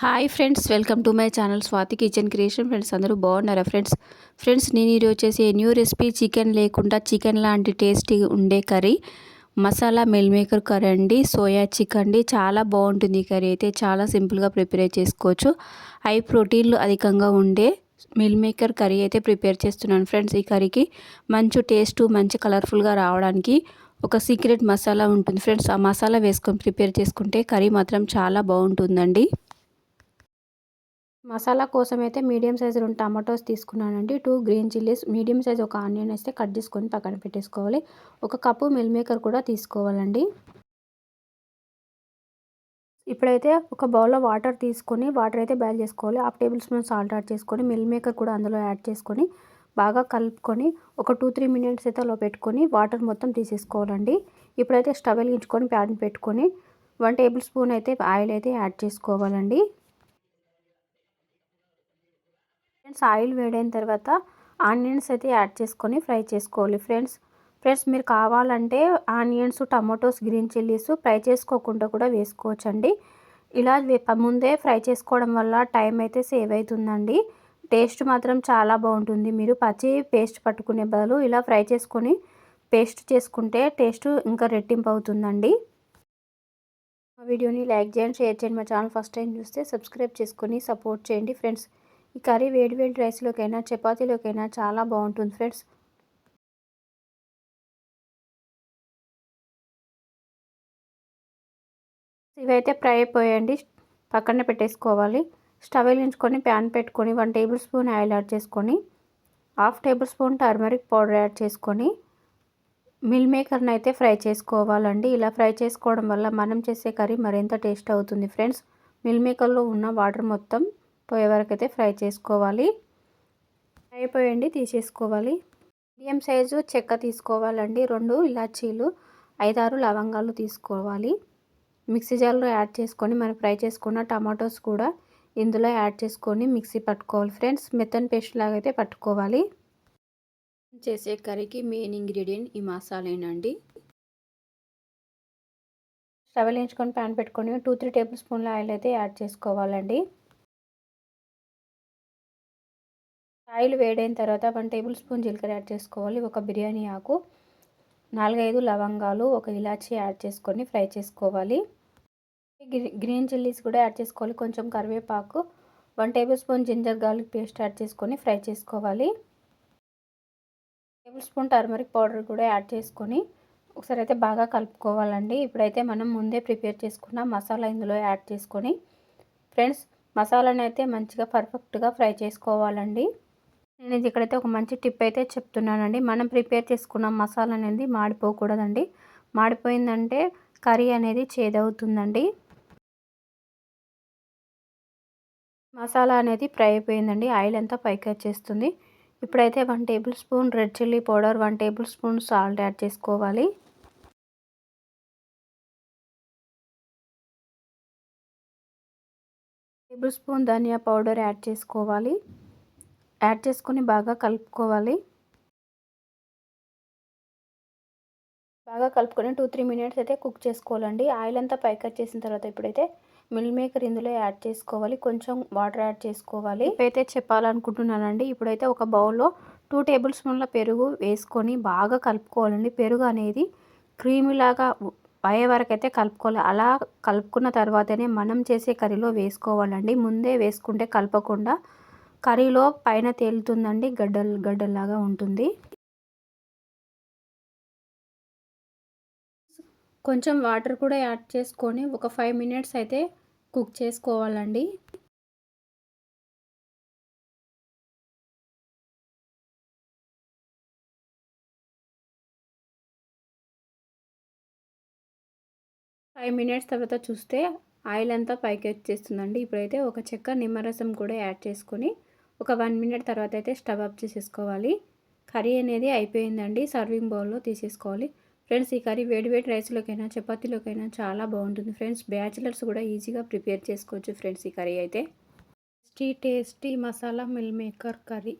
Hi friends welcome to my channel Swathi kitchen creation friends అందరూ బాగున్నారా friends friends నేను ఈరోజు వచ్చేసి న్యూ రెసిపీ చికెన్ లేకుండా చికెన్ లాంటి టేస్టీ ఉండే curry. Masala meal maker curry అండి సోయా చికెన్ అండి. చాలా బాగుంటుంది ఈ కర్రీ. అయితే చాలా సింపుల్గా ప్రిపేర్ చేసుకోవచ్చు. హై ప్రోటీన్లు అధికంగా ఉండే మిల్ మేకర్ కర్రీ అయితే ప్రిపేర్ చేస్తున్నాను ఫ్రెండ్స్ ఈ కర్రీకి. మంచి టేస్ట్ మంచి కలర్ఫుల్గా రావడానికి ఒక సీక్రెట్ మసాలా ఉంటుంది ఫ్రెండ్స్ ఆ మసాలా వేసుకొని ప్రిపేర్ చేసుకుంటే కర్రీ మాత్రం చాలా బాగుంటుందండి. మసాలా కోసం అయితే మీడియం సైజు రెండు టమాటోస్ తీసుకున్నానండి. Two green chillies medium size ఒక ఆనియన్ అయితే కట్ చేసుకొని పక్కన పెట్టేసుకోవాలి. ఒక కప్పు మిల్ మేకర్ కూడా తీసుకోవాలండి. ఇప్పుడైతే ఒక బౌల్లో వాటర్ తీసుకొని వాటర్ అయితే బాయిల్ చేసుకోవాలి. Half tablespoon salt add చేసుకొని మిల్ మేకర్ కూడా అందులో యాడ్ చేసుకొని బాగా కలుపుకొని ఒక టూ త్రీ మినిట్స్ అయితే అలా పెట్టుకొని వాటర్ మొత్తం తీసేసుకోవాలండి. ఇప్పుడైతే స్టవ్ వెలిగించుకొని ప్యాన్ పెట్టుకొని వన్ టేబుల్ స్పూన్ అయితే ఆయిల్ అయితే యాడ్ చేసుకోవాలండి. ఫ్రెండ్స్ ఆయిల్ వేడైన తర్వాత ఆనియన్స్ అయితే యాడ్ చేసుకొని ఫ్రై చేసుకోవాలి. ఫ్రెండ్స్ ఫ్రెండ్స్ మీరు కావాలంటే onions tomatoes green chillies fry చేసుకోకుండా కూడా వేసుకోవచ్చండి. ఇలా ముందే ఫ్రై చేసుకోవడం వల్ల టైం అయితే సేవ్ అవుతుందండి. టేస్ట్ మాత్రం చాలా బాగుంటుంది. మీరు పచ్చి పేస్ట్ పట్టుకునే బదులు ఇలా ఫ్రై చేసుకొని పేస్ట్ చేసుకుంటే టేస్ట్ ఇంకా రెట్టింపు అవుతుందండి. మా వీడియోని లైక్ చేయండి షేర్ చేయండి. మా ఛానల్ ఫస్ట్ టైం చూస్తే సబ్స్క్రైబ్ చేసుకొని సపోర్ట్ చేయండి ఫ్రెండ్స్. ఈ కర్రీ వేడి వేడి రైస్లోకైనా చపాతీలోకైనా చాలా బాగుంటుంది ఫ్రెండ్స్ ఇవైతే ఫ్రై అయిపోయండి పక్కన పెట్టేసుకోవాలి. స్టవ్ వెలిగించుకొని ప్యాన్ పెట్టుకొని one tablespoon oil add చేసుకొని half tablespoon turmeric powder add చేసుకొని మిల్ మేకర్ని అయితే ఫ్రై చేసుకోవాలండి. ఇలా ఫ్రై చేసుకోవడం వల్ల మనం చేసే కర్రీ మరింత టేస్ట్ అవుతుంది ఫ్రెండ్స్ మిల్ మేకర్లో ఉన్న వాటర్ మొత్తం పోయే వరకు అయితే ఫ్రై చేసుకోవాలి. ఫ్రై అయిపోయండి తీసేసుకోవాలి. మీడియం సైజు చెక్క తీసుకోవాలండి రెండు ఇలాచీలు ఐదారు లవంగాలు తీసుకోవాలి. మిక్సీ జార్లో యాడ్ చేసుకొని మనం ఫ్రై చేసుకున్న టమాటోస్ కూడా ఇందులో యాడ్ చేసుకొని మిక్సీ పట్టుకోవాలి ఫ్రెండ్స్. మెత్తన్ పేస్ట్ లాగా అయితే పట్టుకోవాలి. చేసే కర్రీకి మెయిన్ ఇంగ్రీడియంట్ ఈ మసాలేనండి. స్టవ్ వేయించుకొని ప్యాన్ పెట్టుకొని టూ త్రీ టేబుల్ స్పూన్ల ఆయిల్ అయితే యాడ్ చేసుకోవాలండి. ఆయిల్ వేడైన తర్వాత వన్ టేబుల్ స్పూన్ జీలకర్ర యాడ్ చేసుకోవాలి ఒక బిర్యానీ ఆకు నాలుగైదు లవంగాలు ఒక ఇలాచీ యాడ్ చేసుకొని ఫ్రై చేసుకోవాలి. గ్రీన్ చిల్లీస్ కూడా యాడ్ చేసుకోవాలి కొంచెం కరివేపాకు one tablespoon ginger garlic paste add చేసుకొని ఫ్రై చేసుకోవాలి. టేబుల్ స్పూన్ టర్మరిక్ పౌడర్ కూడా యాడ్ చేసుకొని ఒకసారి అయితే బాగా కలుపుకోవాలండి. ఇప్పుడైతే మనం ముందే ప్రిపేర్ చేసుకున్న మసాలా ఇందులో యాడ్ చేసుకొని ఫ్రెండ్స్ మసాలాని అయితే మంచిగా పర్ఫెక్ట్గా ఫ్రై చేసుకోవాలండి. నేను ఇక్కడైతే ఒక మంచి టిప్ అయితే చెప్తున్నానండి. మనం ప్రిపేర్ చేసుకున్న మసాలా అనేది మాడిపోకూడదండి. మాడిపోయిందంటే కర్రీ అనేది చేదవుతుందండి. మసాలా అనేది ఫ్రై అయిపోయిందండి. ఆయిల్ అంతా పైకి వచ్చేస్తుంది. ఇప్పుడైతే one tablespoon red chilli powder one tablespoon salt add చేసుకోవాలి. టేబుల్ స్పూన్ ధనియా పౌడర్ యాడ్ చేసుకోవాలి. యాడ్ చేసుకొని బాగా కలుపుకోవాలి. బాగా కలుపుకొని టూ త్రీ మినిట్స్ అయితే కుక్ చేసుకోవాలండి. ఆయిల్ అంతా పైకి వచ్చేసిన తర్వాత ఇప్పుడైతే మిల్ మేకర్ ఇందులో యాడ్ చేసుకోవాలి. కొంచెం వాటర్ యాడ్ చేసుకోవాలి. ఇప్పుడైతే చెప్పాలనుకుంటున్నానండి ఇప్పుడైతే ఒక బౌల్లో టూ టేబుల్ స్పూన్ల పెరుగు వేసుకొని బాగా కలుపుకోవాలండి. పెరుగు అనేది క్రీమీలాగా అయ్యే వరకు అయితే కలుపుకోవాలి. అలా కలుపుకున్న తర్వాతనే మనం చేసే కర్రీలో వేసుకోవాలండి. ముందే వేసుకుంటే కలపకుండా కర్రీలో పైన తేలుతుందండి గడ్డలు గడ్డల్లాగా ఉంటుంది. కొంచెం వాటర్ కూడా యాడ్ చేసుకొని ఒక ఫైవ్ మినిట్స్ అయితే కుక్ చేసుకోవాలండి. ఫైవ్ మినిట్స్ తర్వాత చూస్తే ఆయిల్ అంతా పైకి వచ్చేస్తుందండి. ఇప్పుడైతే ఒక చెక్క నిమ్మరసం కూడా యాడ్ చేసుకొని ఒక వన్ మినిట్ తర్వాత అయితే స్టవ్ ఆఫ్ చేసేసుకోవాలి. కర్రీ అనేది అయిపోయిందండి. సర్వింగ్ బౌల్లో తీసేసుకోవాలి. ఫ్రెండ్స్ ఈ కర్రీ వేడివేడి రైస్లోకైనా చపాతీలోకైనా చాలా బాగుంటుంది. ఫ్రెండ్స్ బ్యాచిలర్స్ కూడా ఈజీగా ప్రిపేర్ చేసుకోవచ్చు ఫ్రెండ్స్ ఈ కర్రీ అయితే. Tasty tasty masala meal maker curry.